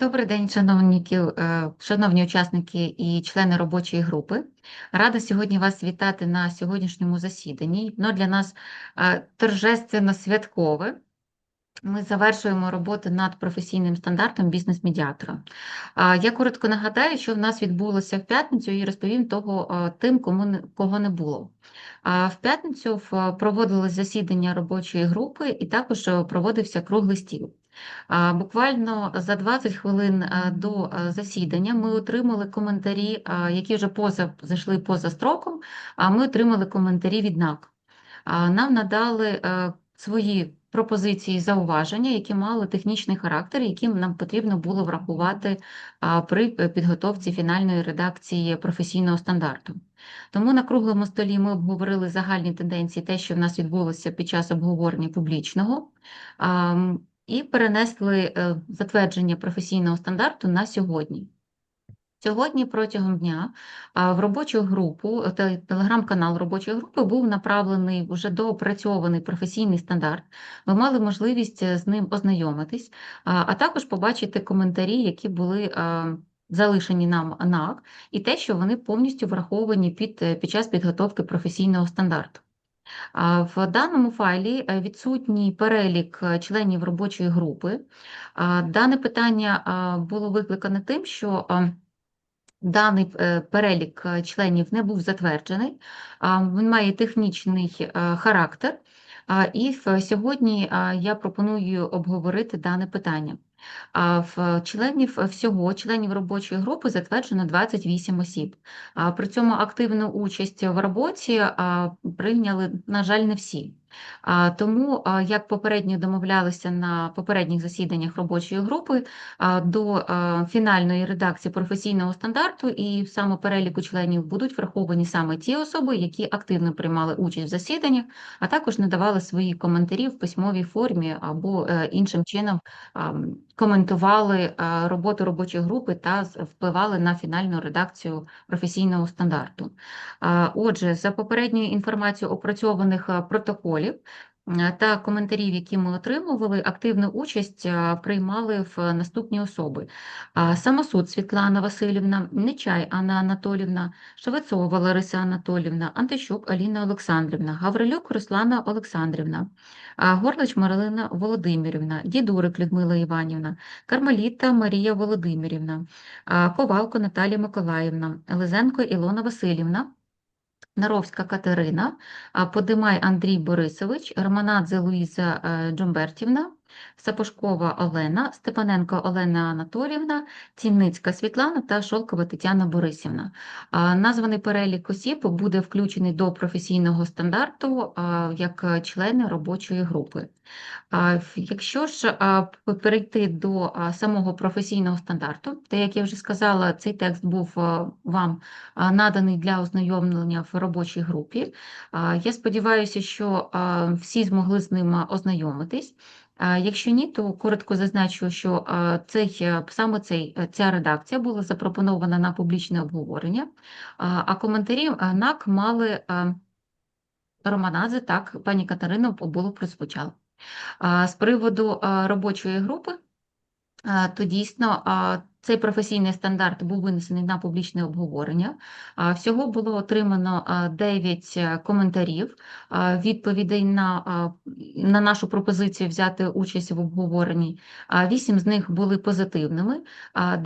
Добрий день, шановні, е, шановні учасники і члени робочої групи. Рада сьогодні вас вітати на сьогоднішньому засіданні. Воно для нас е, торжественно святкове. Ми завершуємо роботу над професійним стандартом бізнес-медіатора. Я коротко нагадаю, що в нас відбулося в п'ятницю, і розповім того е, тим, кому кого не було. В п'ятницю проводилось засідання робочої групи і також проводився круглий стіл. Буквально за 20 хвилин е, до е, засідання ми отримали коментарі, е, які вже поза зайшли поза строком. А ми отримали коментарі від НАК. Нам надали свої пропозиції зауваження, які мали технічний характер, які нам потрібно було врахувати при підготовці фінальної редакції професійного стандарту. Тому на круглому столі ми обговорили загальні тенденції, те, що в нас відбулося під час обговорення публічного, і перенесли е, затвердження професійного стандарту на сьогодні. Сьогодні протягом дня в робочу групу, е, телеграм-канал робочої групи був направлений вже доопрацьований професійний стандарт. Ви мали можливість е, з ним ознайомитись, а, також побачити коментарі, які були залишені нам НАК, і те, що вони повністю враховані під, під час підготовки професійного стандарту. В даному файлі е, відсутній перелік е, членів робочої групи. Дане питання було викликане тим, що Даний е, перелік членів не був затверджений, він має технічний характер, і сьогодні я пропоную обговорити дане питання. А, В членів всього членів робочої групи затверджено 28 осіб. При цьому активну участь в роботі прийняли, на жаль, не всі. Тому, як попередньо домовлялися на попередніх засіданнях робочої групи, до фінальної редакції професійного стандарту і в саме переліку членів будуть враховані саме ті особи, які активно приймали участь в засіданнях, а також надавали свої коментарі в письмовій формі або е, іншим чином коментували роботу робочої групи та впливали на фінальну редакцію професійного стандарту. Отже, за попередньою інформацією опрацьованих протоколів е, та коментарів, які ми отримували, активну участь приймали в наступні особи. Самосуд Світлана Васильівна, Нечай Анна Анатолівна, Шевецова Лариса Анатолівна, Антищук Аліна Олександрівна, Гаврилюк Руслана Олександрівна, Горлич Марилина Володимирівна, Дідурик Людмила Іванівна, Кармеліта Марія Володимирівна, Ковалко Наталія Миколаївна, Лизенко Ілона Васильівна, Наровська Катерина, Подимай Андрій Борисович, Романадзе Луїза е, Джумбертівна, Сапожкова Олена, Степаненко Олена Анатолівна, Цінницька Світлана та Шолкова Тетяна Борисівна. Названий перелік осіб буде включений до професійного стандарту як члени робочої групи. Якщо ж перейти до самого професійного стандарту, то, як я вже сказала, цей текст був вам наданий для ознайомлення в робочій групі. Я сподіваюся, що всі змогли з ним ознайомитись. Якщо ні, то коротко зазначу, що цей, е, саме цей, е, ця редакція була запропонована на публічне обговорення, а коментарі НАК мали Романадзе, так, пані Катерина було прозвучало. З приводу робочої групи, то дійсно цей професійний стандарт був винесений на публічне обговорення. Всього було отримано 9 коментарів, відповідей на, на нашу пропозицію взяти участь в обговоренні. Вісім з них були позитивними, а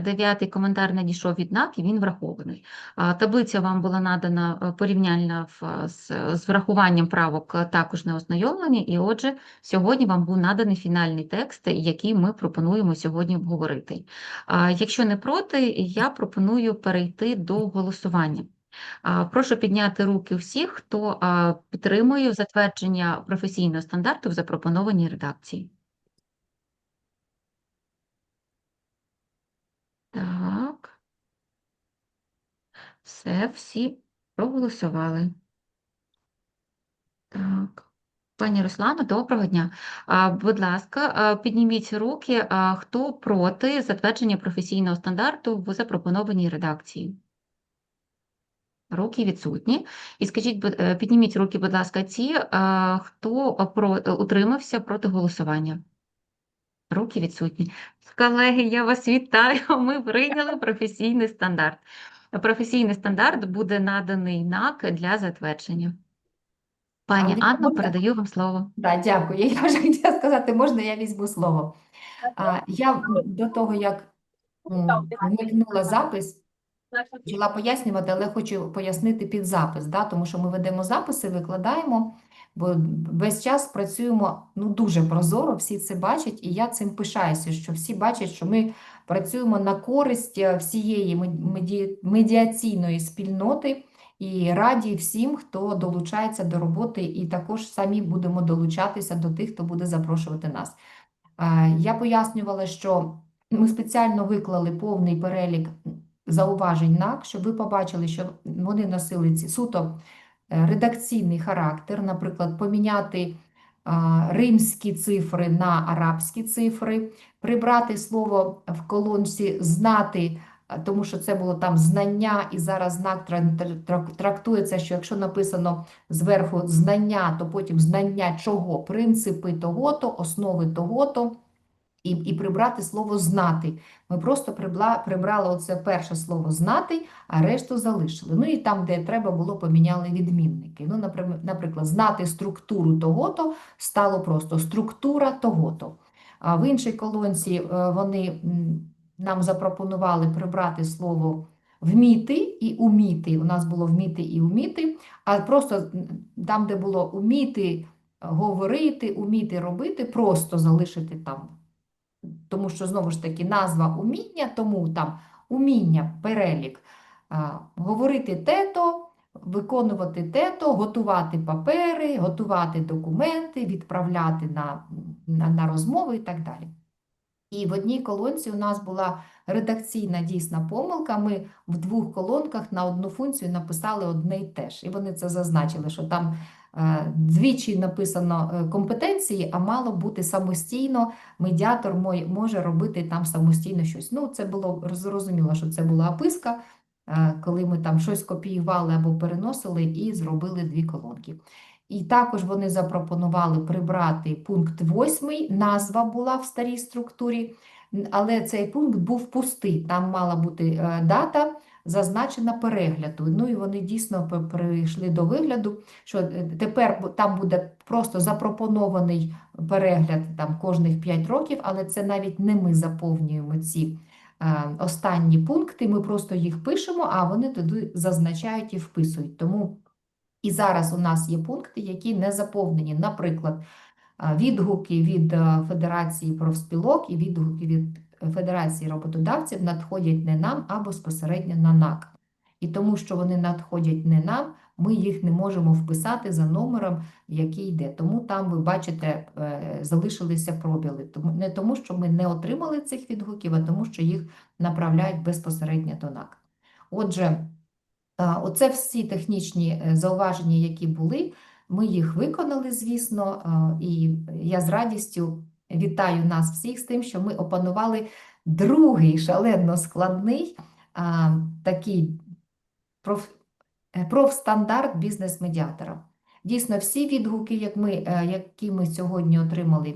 дев'ятий. коментар надійшов від НАК, і він врахований. Таблиця вам була надана е, порівняльна з, врахуванням правок е, також не ознайомлені, і отже, сьогодні вам був наданий фінальний текст, який ми пропонуємо сьогодні обговорити. Якщо не проти, я пропоную перейти до голосування. Прошу підняти руки всіх, хто підтримує затвердження професійного стандарту в запропонованій редакції. Так. Все, всі проголосували. Так. Пані Руслано, доброго дня. Будь ласка, підніміть руки, хто проти затвердження професійного стандарту в запропонованій редакції. Руки відсутні. І скажіть, е, підніміть руки, будь ласка, ті, хто утримався проти голосування. Руки відсутні. Колеги, я вас вітаю. Ми прийняли професійний стандарт. Професійний стандарт буде наданий НАК для затвердження. Пані Анно, можна? передаю вам слово. Да, дякую. Я вже хотіла сказати, можна я візьму слово. А, я до того, як вмикнула запис, почала пояснювати, але хочу пояснити під запис, да, тому що ми ведемо записи, викладаємо, бо весь час працюємо ну, дуже прозоро, всі це бачать, і я цим пишаюся, що всі бачать, що ми працюємо на користь е, всієї мед- меді- медіаційної спільноти. І раді всім, хто долучається до роботи, і також самі будемо долучатися до тих, хто буде запрошувати нас. Е, Я пояснювала, що ми спеціально виклали повний перелік зауважень НАК, щоб ви побачили, що вони носили ці суто редакційний характер, наприклад, поміняти римські цифри на арабські цифри, прибрати слово в колонці знати, тому що це було там знання, і зараз знак тра- тра- тра- трактується, що якщо написано зверху знання, то потім знання чого, принципи того-то, основи того-то. І, і прибрати слово знати. Ми просто прибла, прибрали оце перше слово знати, а решту залишили. Ну і там, де треба було, поміняли відмінники. Ну, наприклад, знати структуру того-то стало просто структура того-то. А в іншій колонці е, вони нам запропонували прибрати слово вміти і уміти. У нас було вміти і уміти, а просто там, де було уміти говорити, уміти робити, просто залишити там тому що знову ж таки назва уміння, тому там уміння, перелік, говорити тето, виконувати тето, готувати папери, готувати документи, відправляти на, на, на розмови і так далі. І в одній колонці у нас була редакційна дійсна помилка. Ми в двох колонках на одну функцію написали одне й те ж. І вони це зазначили, що там двічі написано е, компетенції, а мало бути самостійно. Медіатор може робити там самостійно щось. Ну, це було зрозуміло, що це була описка, е, коли ми там щось копіювали або переносили і зробили дві колонки. І також вони запропонували прибрати пункт 8, назва була в старій структурі, але цей пункт був пустий. Там мала бути е, дата, зазначена перегляду. Ну і вони дійсно прийшли до вигляду, що е, тепер там буде просто запропонований перегляд там кожних 5 років, але це навіть не ми заповнюємо ці е, останні пункти, ми просто їх пишемо, а вони туди зазначають і вписують. Тому і зараз у нас є пункти, які не заповнені. Наприклад, відгуки від е, Федерації профспілок і відгуки від Федерації роботодавців надходять не нам, а безпосередньо на НАК. І тому, що вони надходять не нам, ми їх не можемо вписати за номером, який йде. Тому там, ви бачите, е, залишилися пробіли. Тому, не тому, що ми не отримали цих відгуків, а тому, що їх направляють безпосередньо до НАК. Отже, Оце всі технічні е, зауваження, які були, ми їх виконали, звісно, і я з радістю вітаю нас всіх з тим, що ми опанували другий шалено складний а, такий проф, е, профстандарт бізнес-медіатора. Дійсно, всі відгуки, як ми, е, які ми сьогодні отримали,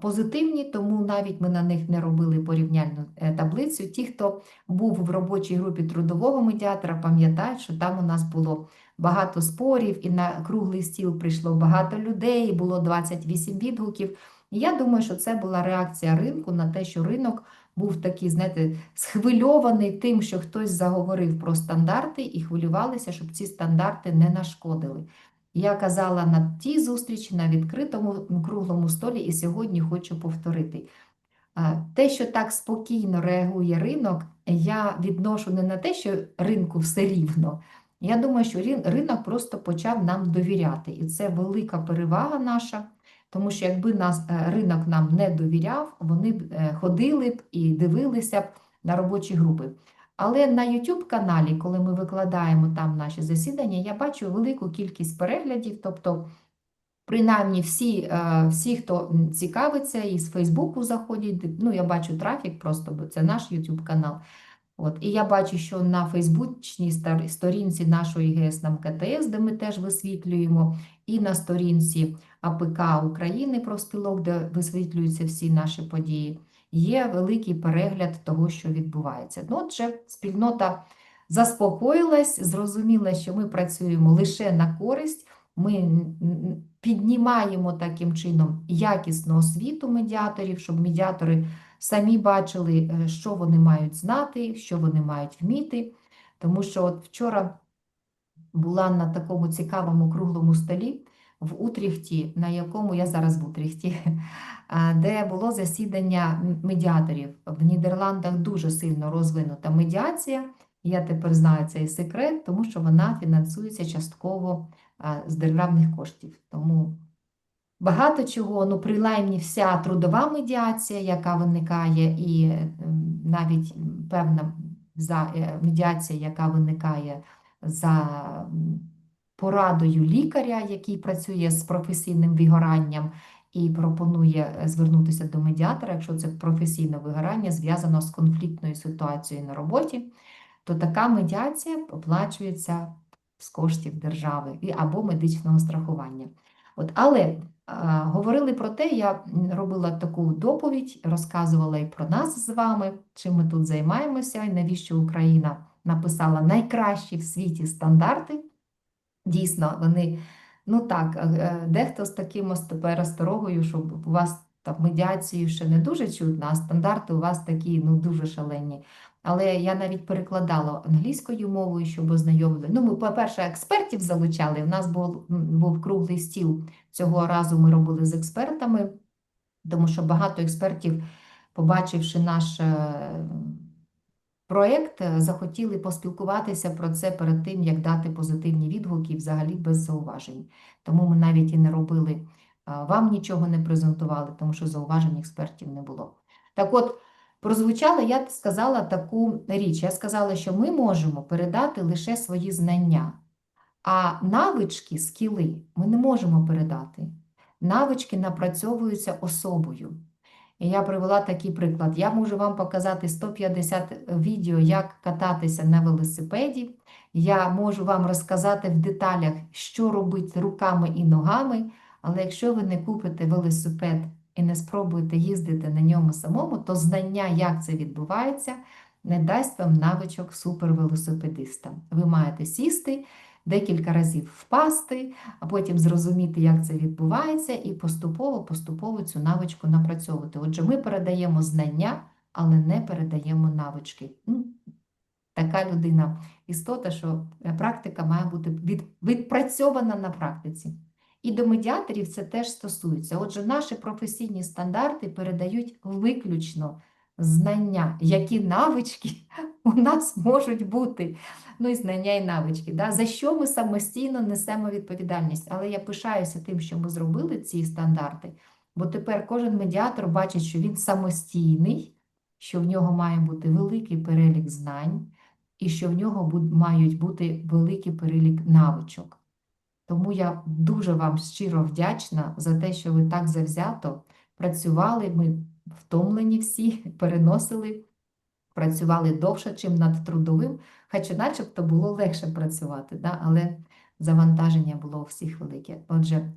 позитивні, тому навіть ми на них не робили порівняльну е, таблицю. Ті, хто був в робочій групі трудового медіатора, пам'ятають, що там у нас було багато спорів, і на круглий стіл прийшло багато людей, було 28 відгуків. Я думаю, що це була реакція ринку на те, що ринок був такий, знаєте, схвильований тим, що хтось заговорив про стандарти і хвилювалися, щоб ці стандарти не нашкодили. Я казала на тій зустрічі, на відкритому круглому столі, і сьогодні хочу повторити. Те, що так спокійно реагує ринок, я відношу не на те, що ринку все рівно. Я думаю, що ринок просто почав нам довіряти, і це велика перевага наша, тому що якби нас е, ринок нам не довіряв, вони б е, ходили б і дивилися б на робочі групи. Але на YouTube каналі, коли ми викладаємо там наші засідання, я бачу велику кількість переглядів, тобто Принаймні всі, е, всі, хто цікавиться, і з Фейсбуку заходять, ну я бачу трафік просто, бо це наш YouTube канал. От. І я бачу, що на фейсбучній сторінці нашої ГЕС нам КТС, де ми теж висвітлюємо, і на сторінці АПК України профспілок, де висвітлюються всі наші події, є великий перегляд того, що відбувається. Ну, отже, спільнота заспокоїлась, зрозуміла, що ми працюємо лише на користь. Ми піднімаємо таким чином якісну освіту медіаторів, щоб медіатори самі бачили, е, що вони мають знати, що вони мають вміти. Тому що от вчора була на такому цікавому круглому столі в Утріхті, на якому я зараз в Утріхті, де було засідання медіаторів. В Нідерландах дуже сильно розвинута медіація. Я тепер знаю цей секрет, тому що вона фінансується частково з державних коштів. Тому Багато чого, ну, принаймні вся трудова медіація, яка виникає, і ем, навіть певна е, медіація, яка виникає за порадою лікаря, який працює з професійним вигоранням і пропонує е, звернутися до медіатора, якщо це професійне вигорання зв'язано з конфліктною ситуацією на роботі, то така медіація оплачується з коштів держави і- або медичного страхування. От, але а, говорили про те, я робила таку доповідь, розказувала і про нас з вами, чим ми тут займаємося, і навіщо Україна написала найкращі в світі стандарти. Дійсно, вони, ну так, е, е, дехто з таким пересторогою, щоб у вас там медіацію ще не дуже чутно, а стандарти у вас такі, ну, дуже шалені. Але я навіть перекладала англійською мовою, щоб ознайомили. Ну, ми, по-перше, експертів залучали. У нас був, був круглий стіл. Цього разу ми робили з експертами, тому що багато експертів, побачивши наш е, проєкт, е, захотіли поспілкуватися про це перед тим, як дати позитивні відгуки, взагалі без зауважень. Тому ми навіть і не робили, вам нічого не презентували, тому що зауважень експертів не було. Так от, прозвучала, я сказала таку річ. Я сказала, що ми можемо передати лише свої знання, а навички, скіли ми не можемо передати. Навички напрацьовуються особою. Я привела такий приклад. Я можу вам показати 150 відео, як кататися на велосипеді. Я можу вам розказати в деталях, що робити руками і ногами, але якщо ви не купите велосипед і не спробуєте їздити на ньому самому, то знання, як це відбувається, не дасть вам навичок супервелосипедиста. Ви маєте сісти, декілька разів впасти, а потім зрозуміти, як це відбувається, і поступово-поступово цю навичку напрацьовувати. Отже, ми передаємо знання, але не передаємо навички. Ну, така людина істота, що е, практика має бути від, відпрацьована на практиці. І до медіаторів це теж стосується. Отже, наші професійні стандарти передають виключно знання, які навички у нас можуть бути. Ну і знання і навички. Да? За що ми самостійно несемо відповідальність. Але я пишаюся тим, що ми зробили ці стандарти, бо тепер кожен медіатор бачить, що він самостійний, що в нього має бути великий перелік знань, і що в нього мають бути великий перелік навичок. Тому я дуже вам щиро вдячна за те, що ви так завзято працювали. Ми втомлені всі, переносили, працювали довше, чим над трудовим, хоча начебто було легше працювати, да? але завантаження було у всіх велике. Отже,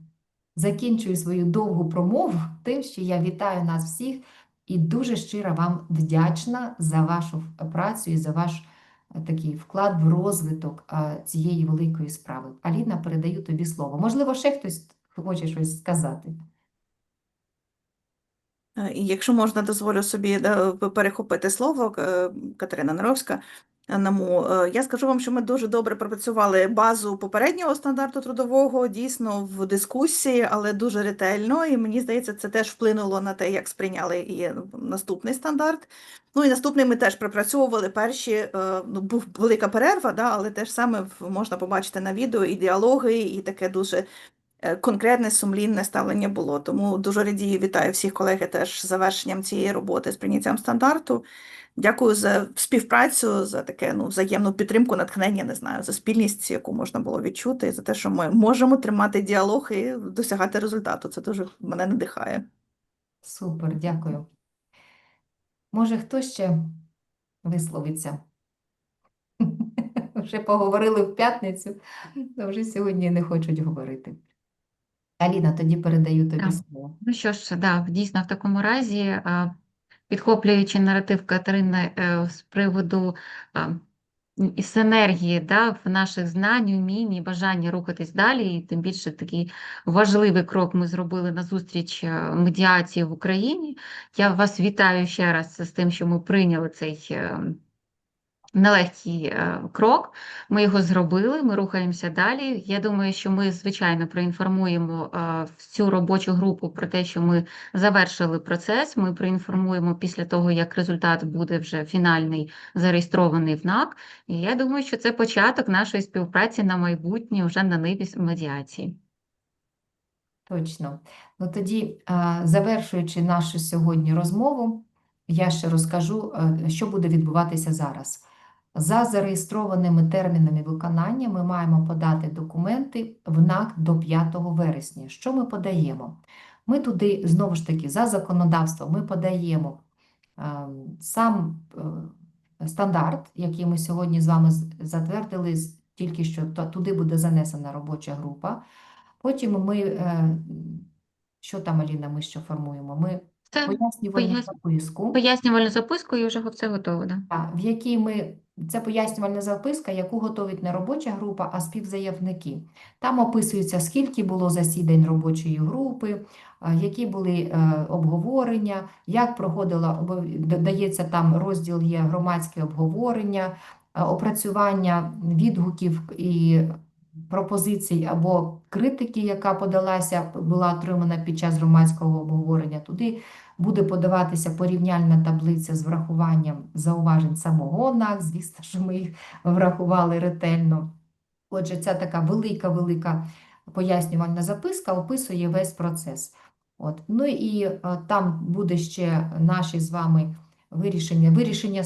закінчую свою довгу промову тим, що я вітаю нас всіх і дуже щиро вам вдячна за вашу працю і за ваш е, такий вклад в розвиток е, цієї великої справи. Аліна, передаю тобі слово. Можливо, ще хтось хоче щось сказати. Е, якщо можна, дозволю собі е, перехопити слово е, Катерина Наровська. Наму, я скажу вам, що ми дуже добре пропрацювали базу попереднього стандарту трудового, дійсно в дискусії, але дуже ретельно. І мені здається, це теж вплинуло на те, як сприйняли і наступний стандарт. Ну і наступний ми теж пропрацьовували перші. Ну, був велика перерва, да, але теж саме можна побачити на відео і діалоги, і таке дуже конкретне сумлінне ставлення було. Тому дуже радію, вітаю всіх колеги теж з завершенням цієї роботи з прийняттям стандарту. Дякую за співпрацю, за таке ну, взаємну підтримку, натхнення, не знаю, за спільність, яку можна було відчути, за те, що ми можемо тримати діалог і досягати результату. Це дуже мене надихає. Супер, дякую. Може, хто ще висловиться? вже поговорили в п'ятницю, то вже сьогодні не хочуть говорити. Аліна, тоді передаю тобі Так. слово. Ну що ж, да, дійсно, в такому разі, підхоплюючи наратив Катерини е, з приводу і синергії да, в наших знань, умінь і бажанні рухатись далі, і тим більше такий важливий крок ми зробили на зустріч е, медіації в Україні. Я вас вітаю ще раз з тим, що ми прийняли цей е, нелегкий е, крок. Ми його зробили, ми рухаємося далі. Я думаю, що ми, звичайно, проінформуємо е, всю робочу групу про те, що ми завершили процес. Ми проінформуємо після того, як результат буде вже фінальний, зареєстрований в НАК. І я думаю, що це початок нашої співпраці на майбутнє вже на ниві медіації. Точно. Ну тоді, завершуючи нашу сьогодні розмову, я ще розкажу, е, що буде відбуватися зараз. За зареєстрованими термінами виконання ми маємо подати документи в НАК до 5 вересня. Що ми подаємо? Ми туди, знову ж таки, за законодавством ми подаємо е, сам е, стандарт, який ми сьогодні з вами затвердили, тільки що туди буде занесена робоча група. Потім ми, е, що там, Аліна, ми що формуємо? Ми пояснювальну пояс- записку, пояснювальну записку і вже все готово. Да. в якій ми, це пояснювальна записка, яку готовить не робоча група, а співзаявники. Там описується, скільки було засідань робочої групи, які були е, обговорення, як проходила, обов- додається там розділ є громадське обговорення, е, опрацювання відгуків і пропозицій або критики, яка подалася, була отримана під час громадського обговорення. Туди буде подаватися порівняльна таблиця з врахуванням зауважень самого НАК, звісно, що ми їх врахували ретельно. Отже, ця така велика-велика пояснювальна записка описує весь процес. От. Ну і е, там буде ще наші з вами вирішення, вирішення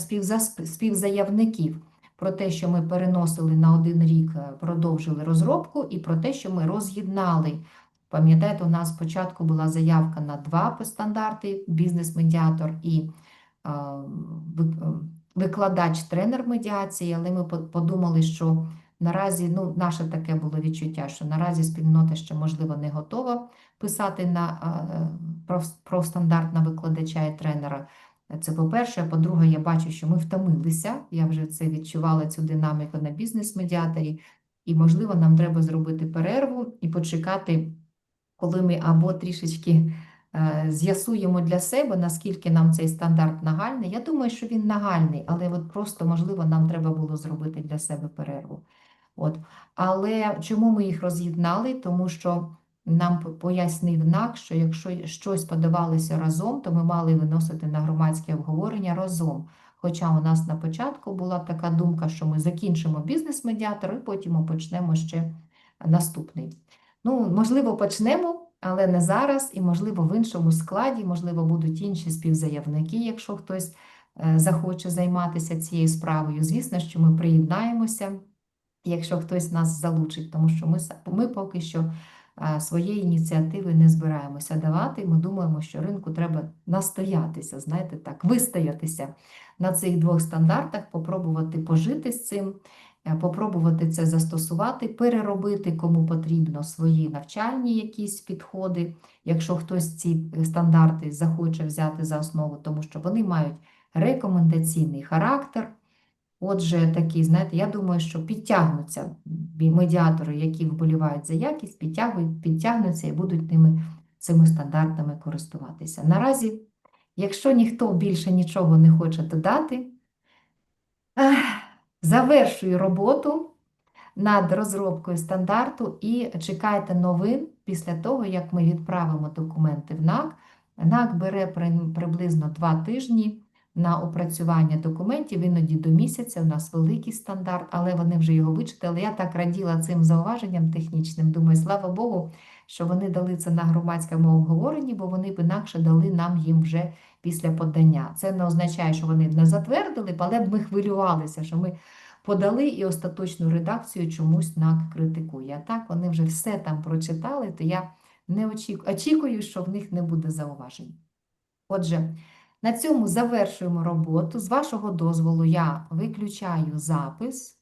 співзаявників про те, що ми переносили на один рік, е, продовжили розробку, і про те, що ми роз'єднали Пам'ятаєте, у нас спочатку була заявка на два стандарти: бізнес-медіатор і е, е, викладач-тренер медіації, але ми подумали, що наразі, ну, наше таке було відчуття, що наразі спільнота ще, можливо, не готова писати на е, про, про стандарт на викладача і тренера. Це по-перше. А По-друге, я бачу, що ми втомилися. Я вже це відчувала цю динаміку на бізнес-медіаторі. І, можливо, нам треба зробити перерву і почекати коли ми або трішечки е, з'ясуємо для себе, наскільки нам цей стандарт нагальний. Я думаю, що він нагальний, але от просто, можливо, нам треба було зробити для себе перерву. От. Але чому ми їх роз'єднали? Тому що нам пояснив НАК, що якщо щось подавалося разом, то ми мали виносити на громадське обговорення разом. Хоча у нас на початку була така думка, що ми закінчимо бізнес-медіатор і потім почнемо ще наступний. Ну, можливо, почнемо, але не зараз, і, можливо, в іншому складі, можливо, будуть інші співзаявники, якщо хтось е, захоче займатися цією справою. Звісно, що ми приєднаємося, якщо хтось нас залучить, тому що ми, ми поки що е, своєї ініціативи не збираємося давати. Ми думаємо, що ринку треба настоятися, знаєте, так, вистоятися на цих двох стандартах, попробувати пожити з цим попробувати це застосувати, переробити кому потрібно свої навчальні якісь підходи, якщо хтось ці е, стандарти захоче взяти за основу, тому що вони мають рекомендаційний характер. Отже, такі, знаєте, я думаю, що підтягнуться медіатори, які вболівають за якість, підтягнуться і будуть ними цими стандартами користуватися. Наразі, якщо ніхто більше нічого не хоче додати, завершую роботу над розробкою стандарту і чекайте новин після того, як ми відправимо документи в НАК. НАК бере приблизно два тижні на опрацювання документів, іноді до місяця. У нас великий стандарт, але вони вже його вичитали. Я так раділа цим зауваженням технічним. Думаю, слава Богу, що вони дали це на громадському обговоренні, бо вони б інакше дали нам їм вже після подання. Це не означає, що вони не затвердили, але ми хвилювалися, що ми подали і остаточну редакцію чомусь НАК критикує. А так вони вже все там прочитали, то я не очікую, очікую, що в них не буде зауважень. Отже, на цьому завершуємо роботу. З вашого дозволу я виключаю запис.